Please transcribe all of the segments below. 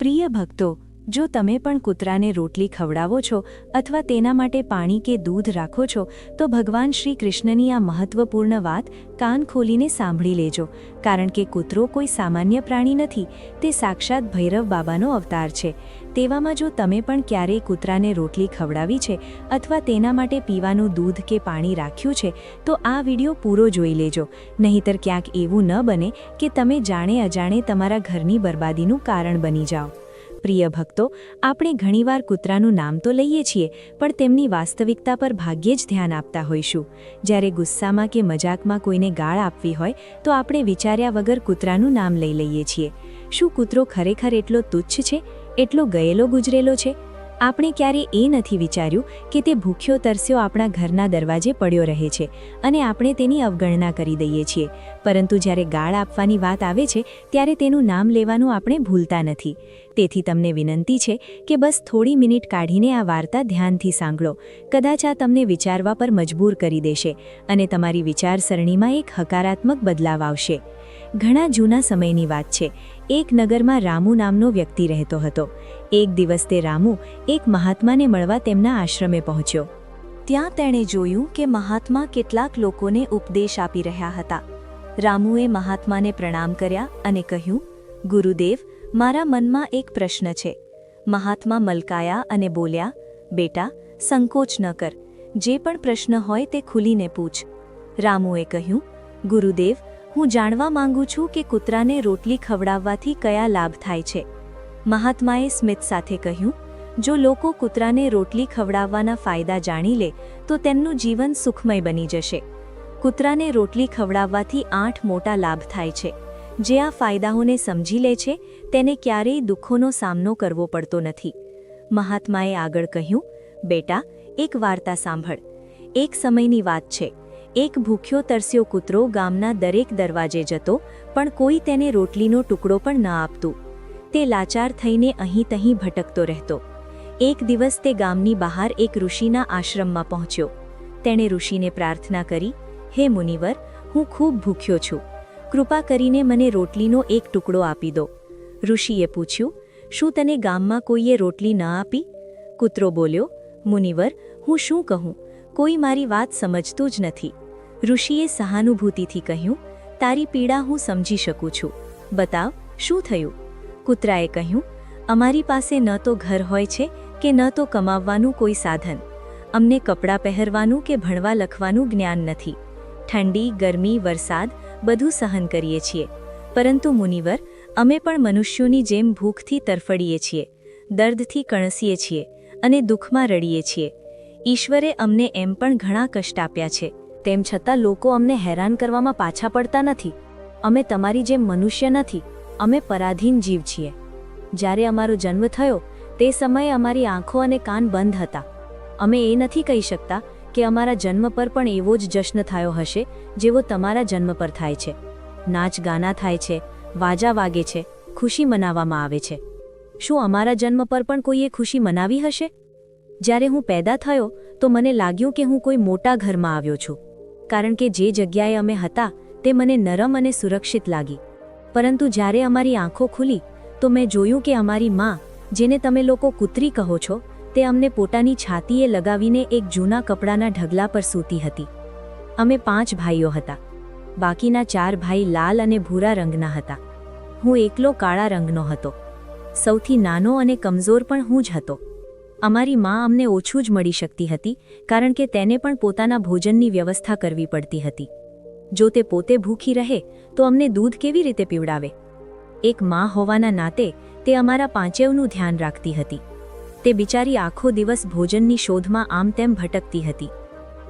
પ્રિય ભક્તો જો તમે પણ કૂતરાને રોટલી ખવડાવો છો અથવા તેના માટે પાણી કે દૂધ રાખો છો, તો ભગવાન શ્રી કૃષ્ણની આ મહત્વપૂર્ણ વાત કાન ખોલીને સાંભળી લેજો, કારણ કે કૂતરો કોઈ સામાન્ય પ્રાણી નથી, તે સાક્ષાત ભૈરવ બાબાનો અવતાર છે. તેવામાં જો તમે પણ ક્યારેય કૂતરાને રોટલી ખવડાવી છે અથવા તેના માટે પીવાનું દૂધ કે પાણી રાખ્યું છે, તો આ વિડિયો પૂરો જોઈ લેજો. નહીંતર ક્યાંક એવું ન બને કે તમે જાણે અજાણે તમારા ઘરની બરબાદીનું કારણ બની જાઓ. પ્રિય ભક્તો, આપણે ઘણીવાર કૂતરાનું નામ તો લઈએ છીએ, પણ તેમની વાસ્તવિકતા પર ભાગ્યે જ ધ્યાન આપતા હોઈશું. જ્યારે ગુસ્સામાં કે મજાકમાં કોઈને ગાળ આપવી હોય, તો આપણે વિચાર્યા વગર કૂતરાનું નામ લઈ લઈએ છીએ. શું કૂતરો ખરેખર એટલો તુચ્છ છે? એટલો ગયેલો ગુજરેલો છે? આપણે ક્યારે એ નથી વિચાર્યું કે તે ભૂખ્યો તરસ્યો આપણા ઘરના દરવાજે પડ્યો રહે છે અને આપણે તેની અવગણના કરી દઈએ છીએ. પરંતુ જ્યારે ગાળ આપવાની વાત આવે છે, ત્યારે તેનું નામ લેવાનું આપણે ભૂલતા નથી. તેથી તમને વિનંતી છે કે બસ થોડી મિનિટ કાઢીને આ વાર્તા ધ્યાનથી સાંભળો. કદાચ આ તમને વિચારવા પર મજબૂર કરી દેશે અને તમારી વિચારસરણીમાં એક હકારાત્મક બદલાવ આવશે. ઘણા જૂના સમયની વાત છે. એક નગરમાં રામુ નામનો વ્યક્તિ રહેતો હતો. એક દિવસ તે રામુ એક મહાત્માને મળવા તેમના આશ્રમે પહોંચ્યો. ત્યાં તેણે જોયું કે મહાત્મા કેટલાક લોકોને ઉપદેશ આપી રહ્યા હતા. રામુએ મહાત્માને પ્રણામ કર્યા અને કહ્યું, ગુરુદેવ, મારા મનમાં એક પ્રશ્ન છે. મહાત્મા મલકાયા અને બોલ્યા, બેટા, સંકોચ ન કર. જે પણ પ્રશ્ન હોય તે ખુલીને પૂછ. રામુએ કહ્યું, ગુરુદેવ, હું જાણવા માંગુ છું કે કૂતરાને રોટલી ખવડાવવાથી કયા લાભ થાય છે. મહાત્માએ સ્મિત સાથે કહ્યું, જો લોકો કૂતરાને રોટલી ખવડાવવાના ફાયદા જાણી લે, તો તેમનું જીવન સુખમય બની જશે. કૂતરાને રોટલી ખવડાવવાથી આઠ મોટા લાભ થાય છે. જે આ ફાયદાઓને સમજી લે છે, તેને ક્યારેય દુઃખોનો સામનો કરવો પડતો નથી. મહાત્માએ આગળ કહ્યું, બેટા, એક વાર્તા સાંભળ. એક સમયની વાત છે. એક ભૂખ્યો તરસ્યો કૂતરો ગામના દરેક દરવાજે જતો, પણ કોઈ તેને રોટલીનો ટુકડો પણ ન આપતું. તે લાચાર થઈને અહીં તહીં ભટકતો રહેતો. એક દિવસ તે ગામની બહાર એક ઋષિના આશ્રમમાં પહોંચ્યો. તેણે ઋષિને પ્રાર્થના કરી, હે મુનિવર, હું ખૂબ ભૂખ્યો છું. કૃપા કરીને મને રોટલીનો એક ટુકડો આપી દો. ઋષિએ પૂછ્યું, શું તને ગામમાં કોઈએ રોટલી ન આપી? કૂતરો બોલ્યો, મુનિવર, હું શું કહું? કોઈ મારી વાત સમજતું જ નથી. ઋષિએ સહાનુભૂતિથી કહ્યું, તારી પીડા હું સમજી શકું છું. બતાવ, શું થયું? કૂતરાએ કહ્યું, અમારી પાસે ન તો ઘર હોય છે કે ન તો કમાવવાનું કોઈ સાધન. અમને કપડાં પહેરવાનું કે ભણવા લખવાનું જ્ઞાન નથી. ઠંડી, ગરમી, વરસાદ બધું સહન કરીએ છીએ. પરંતુ મુનિવર, અમે પણ મનુષ્યોની જેમ ભૂખથી તરફડીએ છીએ, દર્દથી કણસીએ છીએ અને દુઃખમાં રડીએ છીએ. ઈશ્વરે અમને એમ પણ ઘણા કષ્ટ આપ્યા છે. તેમ છતાં લોકો અમને હેરાન કરવામાં પાછા પડતા નથી. અમે તમારી જેમ મનુષ્ય નથી. અમે પરાધીન જીવ છીએ. જ્યારે અમારો જન્મ થયો, તે સમયે અમારી આંખો અને કાન બંધ હતા. અમે એ નથી કહી શકતા કે અમારા જન્મ પર પણ એવો જ જશ્ન થયો હશે, જેવો તમારા જન્મ પર થાય છે. નાચ ગાના થાય છે, વાજા વાગે છે, ખુશી મનાવવામાં આવે છે. શું અમારા જન્મ પર પણ કોઈએ ખુશી મનાવી હશે? જ્યારે હું પેદા થયો, તો મને લાગ્યું કે હું કોઈ મોટા ઘરમાં આવ્યો છું. કારણ કે જે જગ્યાએ અમે હતા, તે મને નરમ અને સુરક્ષિત લાગી. પરંતુ જ્યારે અમારી આંખો ખુલી, તો મેં જોયું કે અમારી માં, જેને તમે લોકો કૂતરી કહો છો, તે અમને પોતાની છાતીએ લગાવીને એક જૂના કપડાના ઢગલા પર સૂતી હતી. અમે પાંચ ભાઈઓ હતા. બાકીના ચાર ભાઈ લાલ અને ભૂરા રંગના હતા. હું એકલો કાળા રંગનો હતો. સૌથી નાનો અને કમજોર પણ હું જ હતો. અમારી માં અમને ઓછું જ મળી શકતી હતી, કારણ કે તેને પણ પોતાના ભોજનની વ્યવસ્થા કરવી પડતી હતી. જો તે પોતે ભૂખી રહે, તો અમને દૂધ કેવી રીતે પીવડાવે? એક માં હોવાના નાતે તે અમારા પાંચેવનું ધ્યાન રાખતી હતી. તે બિચારી આખો દિવસ ભોજનની શોધમાં આમ તેમ ભટકતી હતી.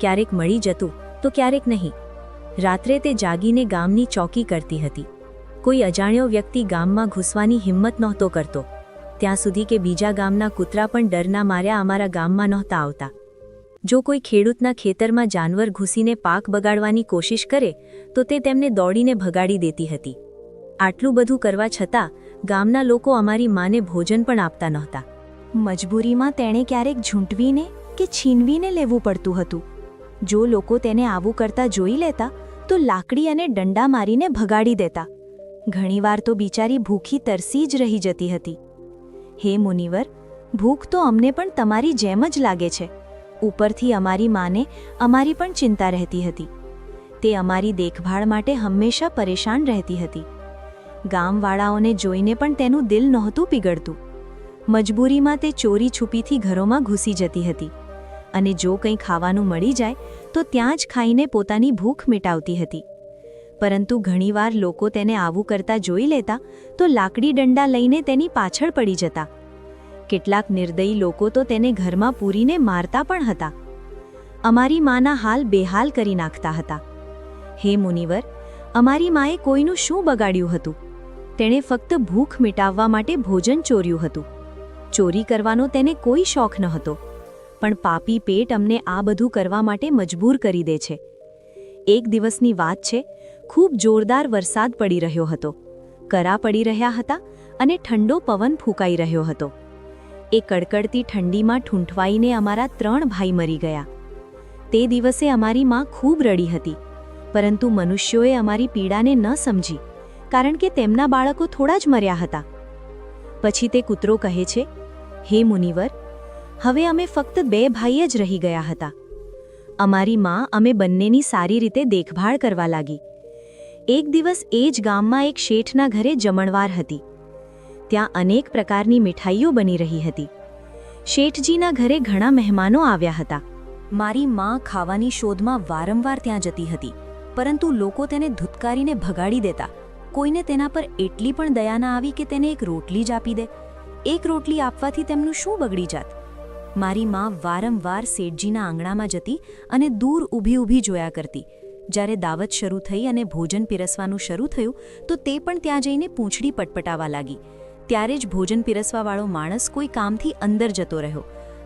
ક્યારેક મળી જતું, તો ક્યારેક નહીં. રાત્રે તે જાગીને ગામની ચોકી કરતી હતી. કોઈ અજાણ્યો વ્યક્તિ ગામમાં ઘૂસવાની હિંમત નહોતો કરતો. ત્યાં સુધી કે બીજા ગામના કૂતરા પણ ડરના માર્યા અમારા ગામમાં નહોતા આવતા. જો કોઈ ખેડૂતના ખેતરમાં જાનવર ઘૂસીને પાક બગાડવાની કોશિશ કરે, તો તે તેમને દોડીને ભગાડી દેતી હતી. આટલું બધું કરવા છતાં, ગામના લોકો અમારી માને ભોજન પણ આપતા નહોતા. મજબૂરીમાં તેણે ક્યારેક ઝૂંટવીને કે છીનવીને લેવું પડતું હતું. જો લોકો તેને આવું કરતા જોઈ લેતા, તો લાકડી અને દંડા મારીને ભગાડી દેતા. ઘણીવાર તો બિચારી ભૂખી તરસી જ રહી જતી હતી. હે મુનિવર, ભૂખ તો અમને પણ તમારી જેમ જ લાગે છે. ઉપરથી અમારી માને અમારી પણ ચિંતા રહેતી હતી. તે અમારી દેખભાળ માટે હંમેશા પરેશાન રહેતી હતી. ગામવાળાઓને જોઈને પણ તેનું દિલ નહોતું પીગળતું. મજબૂરીમાં તે ચોરી છુપીથી ઘરોમાં ઘૂસી જતી હતી અને જો કંઈ ખાવાનું મળી જાય, તો ત્યાં જ ખાઈને પોતાની ભૂખ મિટાવતી હતી. પરંતુ ઘણીવાર લોકો તેને આવું કરતા જોઈ લેતા તો લાકડી દંડા લઈને તેની પાછળ પડી જતા. કેટલાક નિર્દયી લોકો તો તેને ઘરમાં પૂરીને મારતા પણ હતા. અમારી માના હાલ બેહાલ કરી નાખતા હતા. હે મુનિવર, અમારી માએ કોઈનું શું બગાડ્યું હતું? તેણે ફક્ત ભૂખ મિટાવવા માટે ભોજન ચોર્યું હતું. ચોરી કરવાનો તેને કોઈ શોખ ન હતો પણ પાપી પેટ અમને આ બધું કરવા માટે મજબૂર કરી દે છે. એક દિવસની વાત છે, ખૂબ જોરદાર વરસાદ પડી રહ્યો હતો. કરા પડી રહ્યા હતા અને ઠંડો પવન ફૂંકાઈ રહ્યો હતો. એ કડકડતી ઠંડીમાં ઠૂંઠવાઈને અમારા ત્રણ ભાઈ મરી ગયા. તે દિવસે અમારી માં ખૂબ રડી હતી, પરંતુ મનુષ્યોએ અમારી પીડાને ન સમજી, કારણ કે તેમના બાળકો થોડા જ મર્યા હતા. પછી તે કૂતરો કહે છે, હે મુનિવર, હવે અમે ફક્ત બે ભાઈ જ રહી ગયા હતા. અમારી માં અમે બંનેની સારી રીતે દેખભાળ કરવા લાગી. એક દિવસ એ જ ગામમાં એક શેઠના ઘરે જમણવાર હતી. ત્યાં અનેક પ્રકારની મીઠાઈઓ બની રહી હતી. શેઠજીના ઘરે ઘણા મહેમાનો આવ્યા હતા. મારી માં ખાવાની શોધમાં વારંવાર ત્યાં જતી હતી, પરંતુ લોકો તેને ધુતકારીને ભગાડી દેતા. કોઈને તેના પર એટલી પણ દયા ના આવી કે તેને એક રોટલી જ આપી દે. એક રોટલી આપવાથી તેમનું શું બગડી જાત? મારી માં વારંવાર શેઠજીના આંગણામાં જતી અને દૂર ઊભી ઊભી જોયા કરતી. જ્યારે દાવત શરૂ થઈ અને ભોજન પીરસવાનું શરૂ થયું, તો તે પણ ત્યાં જઈને પૂંછડી પટપટાવા લાગી. ત્યારે જ ભોજન પીરસવાવાળો માણસ કોઈ કામથી અંદર જતો રહ્યો.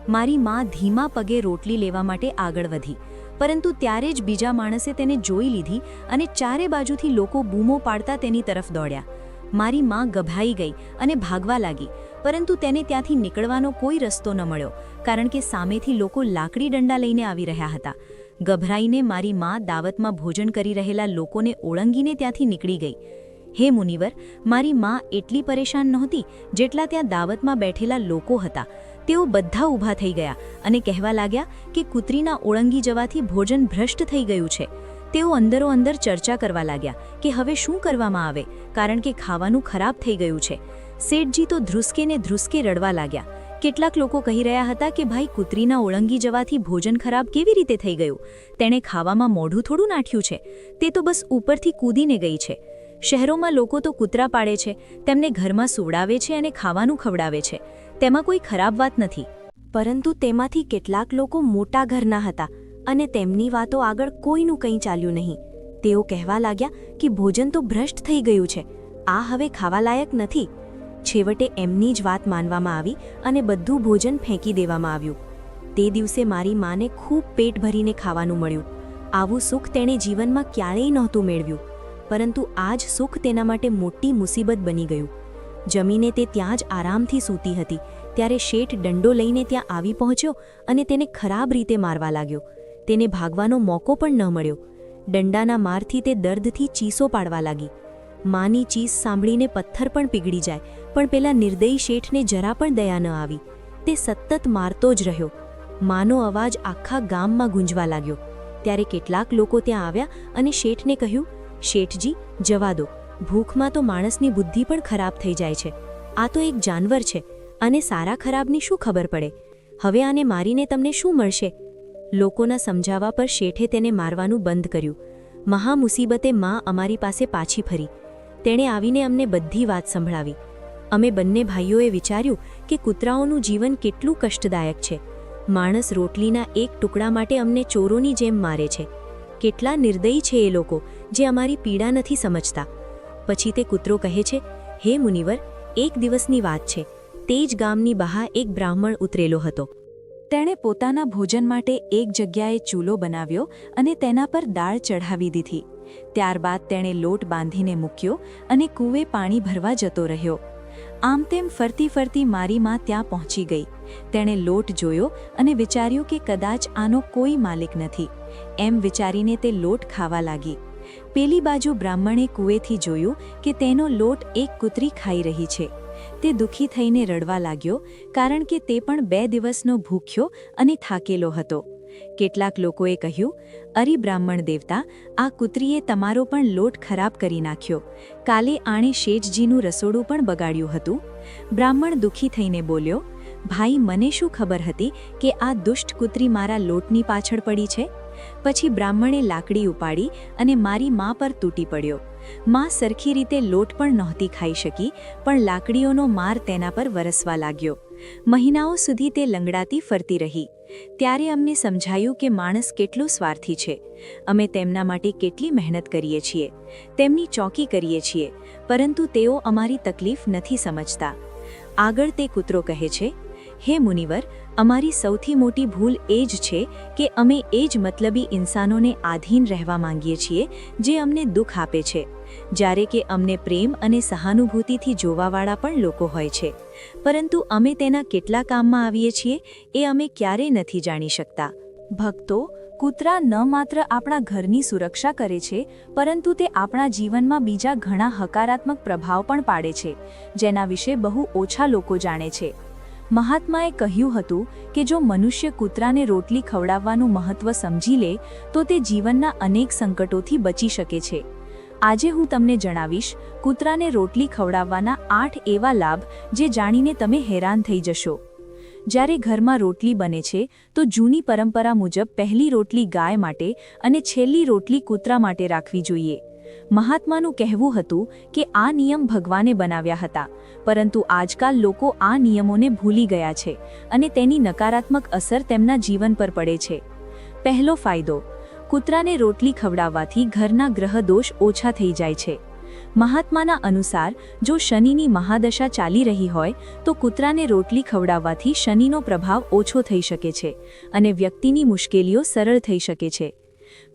મારી માં ધીમા પગે રોટલી લેવા માટે આગળ વધી, પરંતુ ત્યારે જ બીજા માણસે તેને જોઈ લીધી અને ચારે બાજુથી લોકો બૂમો પાડતા તેની તરફ દોડ્યા. મારી માં ગભરાઈ ગઈ અને ભાગવા લાગી, પરંતુ તેને ત્યાંથી નીકળવાનો કોઈ રસ્તો ન મળ્યો, કારણ કે સામેથી લોકો લાકડી દંડા લઈને આવી રહ્યા હતા. ગભરાઈને મારી માં દાવતમાં ભોજન કરી રહેલા લોકોને ઓળંગીને ત્યાંથી નીકળી ગઈ. હે મુનિવર, મારી માં એટલી પરેશાન નહોતી જેટલા ત્યાં દાવતમાં બેઠેલા લોકો હતા. તેઓ બધા ઊભા થઈ ગયા અને કહેવા લાગ્યા કે કૂતરીના ઓળંગી જવાથી ભોજન ભ્રષ્ટ થઈ ગયું છે. તેઓ અંદરો અંદર ચર્ચા કરવા લાગ્યા કે હવે શું કરવામાં આવે, કારણ કે ખાવાનું ખરાબ થઈ ગયું છે. શેઠજી તો ધ્રુસકે ને ધ્રુસકે રડવા લાગ્યા. કેટલાક લોકો કહી રહ્યા હતા કે ભાઈ, કૂતરીના ઓળંગી જવાથી ભોજન ખરાબ કેવી રીતે થઈ ગયું? તેણે ખાવામાં મોઢું થોડું નાખ્યું છે. તે તો બસ ઉપરથી કૂદીને ગઈ છે. શહેરોમાં લોકો તો કૂતરા પાડે છે, તેમને ઘરમાં સુવડાવે છે અને ખાવાનું ખવડાવે છે. તેમાં કોઈ ખરાબ વાત નથી. પરંતુ તેમાંથી કેટલાક લોકો મોટા ઘરના હતા અને તેમની વાતો આગળ કોઈનું કંઈ ચાલ્યું નહીં. તેઓ કહેવા લાગ્યા કે ભોજન તો ભ્રષ્ટ થઈ ગયું છે, આ હવે ખાવાલાયક નથી. છેવટે એમની જ વાત માનવામાં આવી અને બધું ભોજન ફેંકી દેવામાં આવ્યું. તે દિવસે મારી માને ખૂબ પેટ ભરીને ખાવાનું મળ્યું. આવું સુખ તેણે જીવનમાં ક્યારેય નહોતું મેળવ્યું. પરંતુ આ જ સુખ તેના માટે મોટી મુસીબત બની ગયું. જમીને તે ત્યાં જ આરામથી સૂતી હતી, ત્યારે શેઠ દંડો લઈને ત્યાં આવી પહોંચ્યો અને તેને ખરાબ રીતે મારવા લાગ્યો. તેને ભાગવાનો મોકો પણ ન મળ્યો. દંડાના મારથી તે દર્દથી ચીસો પાડવા લાગી. માની ચીસ સાંભળીને પથ્થર પણ પીગળી જાય, પણ પેલા નિર્દયી શેઠને જરા પણ દયા ન આવી. તે સતત મારતો જ રહ્યો. માનો અવાજ આખા ગામમાં ગુંજવા લાગ્યો. ત્યારે કેટલાક લોકો ત્યાં આવ્યા અને શેઠને કહ્યું શેઠજી, જવા દો. ભૂખમાં તો માણસની બુદ્ધિ પણ ખરાબ થઈ જાય છે. આ તો એક જાનવર છે અને સારા ખરાબની શું ખબર પડે? હવે આને મારીને તમને શું મળશે? લોકોના સમજાવવા પર શેઠે તેને મારવાનું બંધ કર્યું. મહા મુસીબતે માં અમારી પાસે પાછી ફરી. તેણે આવીને અમને બધી વાત સંભળાવી. અમે બંને ભાઈઓએ વિચાર્યું કે કૂતરાઓનું જીવન કેટલું કષ્ટદાયક છે. માણસ રોટલીના એક ટુકડા માટે અમને ચોરોની જેમ મારે છે. કેટલા નિર્દયી છે એ લોકો જે અમારી પીડા નથી સમજતા. પછી તે કૂતરો કહે છે, હે મુનિવર, એક દિવસની વાત છે. તે જ ગામની બહાર એક બ્રાહ્મણ ઉતરેલો હતો. તેણે પોતાના ભોજન માટે એક જગ્યાએ ચૂલો બનાવ્યો અને તેના પર દાળ ચઢાવી દીધી. ત્યારબાદ તેણે લોટ બાંધીને મૂક્યો અને કૂવે પાણી ભરવા જતો રહ્યો. આમ તેમ ફરતી ફરતી મારી માં ત્યાં પહોંચી ગઈ. તેણે લોટ જોયો અને વિચાર્યું કે કદાચ આનો કોઈ માલિક નથી. એમ વિચારીને તે લોટ ખાવા લાગી. પેલી બાજુ બ્રાહ્મણે કુએથી જોયું કે તેનો લોટ એક કૂતરી ખાઈ રહી છે. તે દુઃખી થઈને રડવા લાગ્યો, કારણ કે તે પણ બે દિવસનો ભૂખ્યો અને થાકેલો હતો. કેટલાક લોકોએ કહ્યું, અરે બ્રાહ્મણ દેવતા, આ કૂતરીએ તમારો પણ લોટ ખરાબ કરી નાખ્યો. કાલે આણે શેઠજીનું રસોડું પણ બગાડ્યું હતું. બ્રાહ્મણ દુઃખી થઈને બોલ્યો, ભાઈ, મને શું ખબર હતી કે આ દુષ્ટ કૂતરી મારા લોટની પાછળ પડી છે? પછી બ્રાહ્મણે લાકડી ઉપાડી અને મારી મા પર તૂટી પડ્યો. મા સરખી રીતે લોટ પણ નહોતી ખાઈ શકી, પણ લાકડીઓનો માર તેના પર વરસવા લાગ્યો. મહિનાઓ સુધી તે લંગડાતી ફરતી રહી. ત્યારે અમને સમજાયું કે માણસ કેટલો સ્વાર્થી છે. અમે તેમના માટે કેટલી મહેનત કરીએ છીએ. તેમની ચોકી કરીએ છીએ, પરંતુ તેઓ અમારી તકલીફ નથી સમજતા. આગળ તે કૂતરો કહે છે હે મુનિવર, અમારી સૌથી મોટી ભૂલ એ જ છે કે અમે એ જ મતલબી ઇન્સાનોને આધીન રહેવા માંગીએ છીએ જે અમને દુઃખ આપે છે. જ્યારે કે અમને પ્રેમ અને સહાનુભૂતિથી જોવાવાળા પણ લોકો હોય છે. પરંતુ અમે તેના કેટલા કામમાં આવીએ છીએ એ અમે ક્યારેય નથી જાણી શકતા. ભક્તો, કૂતરા ન માત્ર આપણા ઘરની સુરક્ષા કરે છે, પરંતુ તે આપણા જીવનમાં બીજા ઘણા હકારાત્મક પ્રભાવ પણ પાડે છે, જેના વિશે બહુ ઓછા લોકો જાણે છે. મહાત્માએ કહ્યું હતું કે જો મનુષ્ય કૂતરાને રોટલી ખવડાવવાનું મહત્વ સમજી લે, તો તે જીવનના અનેક સંકટોથી બચી શકે છે. આજે હું તમને જણાવીશ, કૂતરાને રોટલી ખવડાવવાના આઠ એવા લાભ જે જાણીને તમે હેરાન થઈ જશો. જ્યારે ઘરમાં રોટલી બને છે, તો જૂની પરંપરા મુજબ પહેલી રોટલી ગાય માટે અને છેલ્લી રોટલી કૂતરા માટે રાખવી જોઈએ. મહાત્માનું કહેવું હતું કે આ નિયમ ભગવાને બનાવ્યા હતા, પરંતુ આજકાલ લોકો આ નિયમોને ભૂલી ગયા છે અને તેની નકારાત્મક અસર તેમના જીવન પર પડે છે. પહેલો ફાયદો, કૂતરાને રોટલી ખવડાવવાથી ઘરના ગ્રહદોષ ઓછા થઈ જાય છે. મહાત્માના અનુસાર, જો શનિની મહાદશા ચાલી રહી હોય, તો કૂતરાને રોટલી ખવડાવવાથી શનિનો પ્રભાવ ઓછો થઈ શકે છે અને વ્યક્તિની મુશ્કેલીઓ સરળ થઈ શકે છે.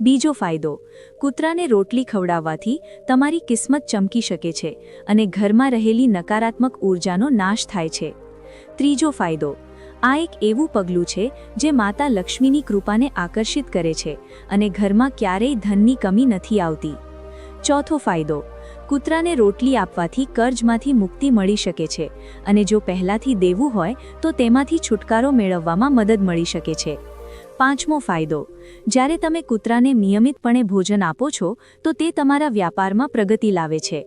બીજો ફાયદો, કૂતરાને રોટલી ખવડાવવાથી તમારી કિસ્મત ચમકી શકે છે અને ઘરમાં રહેલી નકારાત્મક ઊર્જાનો નાશ થાય છે. ત્રીજો ફાયદો, આ એક એવું પગલું છે જે માતા લક્ષ્મીની કૃપાને આકર્ષિત કરે છે અને ઘરમાં ક્યારેય ધનની કમી નથી આવતી. ચોથો ફાયદો, કૂતરાને રોટલી આપવાથી કર્જમાંથી મુક્તિ મળી શકે છે અને જો પહેલાંથી દેવું હોય તો તેમાંથી છુટકારો મેળવવામાં મદદ મળી શકે છે. પાંચમો ફાયદો. જ્યારે તમે કૂતરાને નિયમિતપણે ભોજન આપો છો, તો તે તમારા વ્યાપારમાં પ્રગતિ લાવે છે.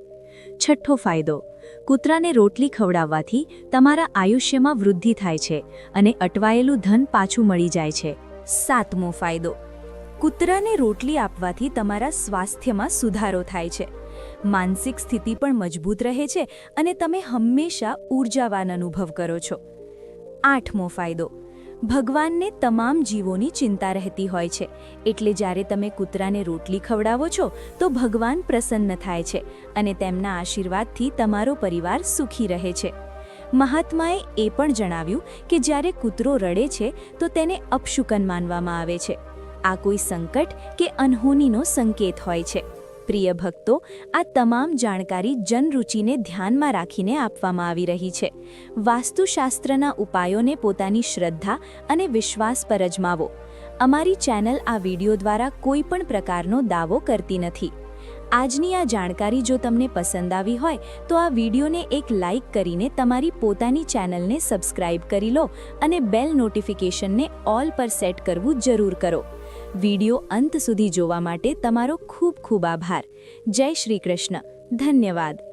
છઠ્ઠો ફાયદો. કૂતરાને રોટલી ખવડાવવાથી તમારા આયુષ્યમાં વૃદ્ધિ થાય છે અને અટવાયેલું ધન પાછું મળી જાય છે. સાતમો ફાયદો. કૂતરાને રોટલી આપવાથી તમારા સ્વાસ્થ્યમાં સુધારો થાય છે. માનસિક સ્થિતિ પણ મજબૂત રહે છે અને તમે હંમેશા ઊર્જાવાન અનુભવ કરો છો. આઠમો ફાયદો. ભગવાનને તમામ જીવોની ચિંતા રહેતી હોય છે. એટલે જ્યારે તમે કૂતરાને રોટલી ખવડાવો છો, તો ભગવાન પ્રસન્ન થાય છે અને તેમના આશીર્વાદથી તમારો પરિવાર સુખી રહે છે. મહાત્માએ એ પણ જણાવ્યું કે જ્યારે કૂતરો રડે છે, તો તેને અપશુકન માનવામાં આવે છે. આ કોઈ સંકટ કે અનહોનીનો સંકેત હોય છે. પ્રિય ભક્તો, આ તમામ જાણકારી જનરૂચિને ધ્યાનમાં રાખીને આપવામાં આવી રહી છે. વાસ્તુશાસ્ત્રના ઉપાયોને પોતાની શ્રદ્ધા અને વિશ્વાસ પર અજમાવો. અમારી ચેનલ આ વીડિયો દ્વારા કોઈ પણ પ્રકારનો દાવો કરતી નથી. આજની આ જાણકારી જો તમને પસંદ આવી હોય, તો આ વિડીયોને એક લાઇક કરીને તમારી પોતાની ચેનલને સબસ્ક્રાઇબ કરી લો અને બેલ નોટિફિકેશનને ઓલ પર સેટ કરવું જરૂર કરો. વિડિયો અંત સુધી જોવા માટે તમારો ખૂબ ખૂબ આભાર. જય શ્રી કૃષ્ણ. ધન્યવાદ.